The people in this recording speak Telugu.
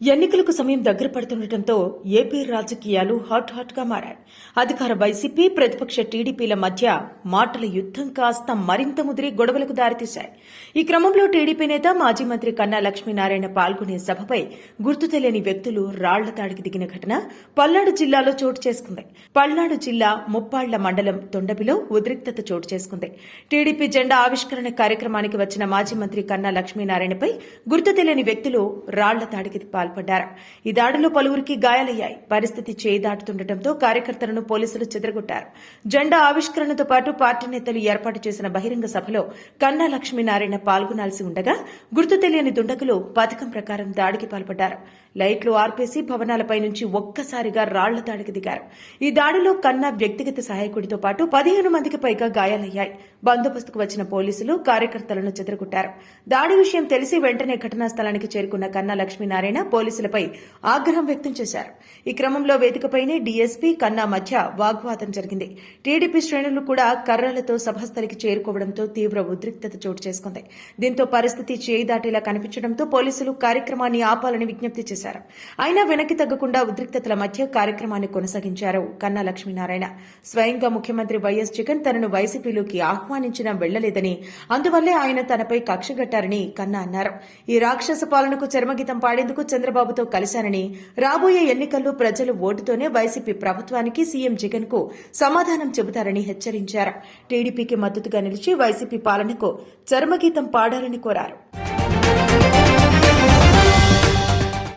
ఎన్నికలకు సమయం దగ్గర పడుతుండటంతో ఏపీ రాజకీయాలు హాట్ హాట్గా మారాయి. అధికార వైసీపీ ప్రతిపక్ష టీడీపీల మధ్య మాటల యుద్ధం కాస్త మరింత ముదిరి గొడవలకు దారితీశాయి. ఈ క్రమంలో టీడీపీ నేత మాజీ మంత్రి కన్నా లక్ష్మీనారాయణ పాల్గొనే సభపై గుర్తు తెలియని వ్యక్తులు రాళ్ళ తాడికి దిగిన ఘటన పల్నాడు జిల్లాలో చోటు చేసుకుంది. పల్నాడు జిల్లా ముప్పాళ్ళ మండలం తొండబిలో ఉద్రిక్తత చోటు చేసుకుంది. టీడీపీ జెండా ఆవిష్కరణ కార్యక్రమానికి వచ్చిన మాజీ మంత్రి కన్నా లక్ష్మీనారాయణపై గుర్తు తెలియని వ్యక్తులు రాళ్ళ తాడికి పాల్గొన్నారు. పాల్పడ్డారు ఈ దాడిలో పలువురికి గాయాలయ్యాయి. పరిస్థితి చేయి దాటుతుండటంతో కార్యకర్తలను పోలీసులు చెదరగొట్టారు. జెండా ఆవిష్కరణతో పాటు పార్టీ నేతలు ఏర్పాటు చేసిన బహిరంగ సభలో కన్నా లక్ష్మీనారాయణ పాల్గొనాల్సి ఉండగా గుర్తు తెలియని దుండగులు పథకం ప్రకారం దాడికి పాల్పడ్డారు. లైట్లు ఆర్పేసి భవనాలపై నుంచి ఒక్కసారిగా రాళ్ళ దాడికి దిగారు. ఈ దాడిలో కన్నా వ్యక్తిగత సహాయకుడితో పాటు పదిహేను మందికి పైగా గాయాలయ్యాయి. బందోబస్తుకు వచ్చిన పోలీసులు కార్యకర్తలను చెదరగొట్టారు. దాడి విషయం తెలిసి వెంటనే ఘటనా స్థలానికి చేరుకున్న కన్నా లక్ష్మీనారాయణ పోలీసులపై ఆగ్రహం వ్యక్తం చేశారు. ఈ క్రమంలో వేదికపైనే డీఎస్పీ కన్నా మధ్య వాగ్వాదం జరిగింది. టీడీపీ శ్రేణులు కూడా కర్రలతో సభస్థలికి చేరుకోవడంతో తీవ్ర ఉద్రిక్తత చోటు చేసుకుంది. దీంతో పరిస్థితి చేయి దాటేలా కనిపించడంతో పోలీసులు కార్యక్రమాన్ని ఆపాలని విజ్ఞప్తి చేశారు. అయినా వెనక్కి తగ్గకుండా ఉద్రిక్తతల మధ్య కార్యక్రమాన్ని కొనసాగించారు కన్నా లక్ష్మీనారాయణ. స్వయంగా ముఖ్యమంత్రి వైఎస్ జగన్ తనను వైసీపీలోకి ఆహ్వానించినా వెళ్ళలేదని అందువల్లే ఆయన తనపై కక్షగట్టారని కన్నా అన్నారు. ఈ రాక్షస పాలనకు చర్మగీతం పాడేందుకు చంద్ర చంద్రబాబుతో కలిశానని రాబోయే ఎన్నికల్లో ప్రజలు ఓటుతోనే వైసీపీ ప్రభుత్వానికి సీఎం జగన్కు సమాధానం చెబుతారని హెచ్చరించారు. టీడీపీకి మద్దతుగా నిలిచి వైసీపీ పాలనకు చర్మగీతం పాడాలని కోరారు.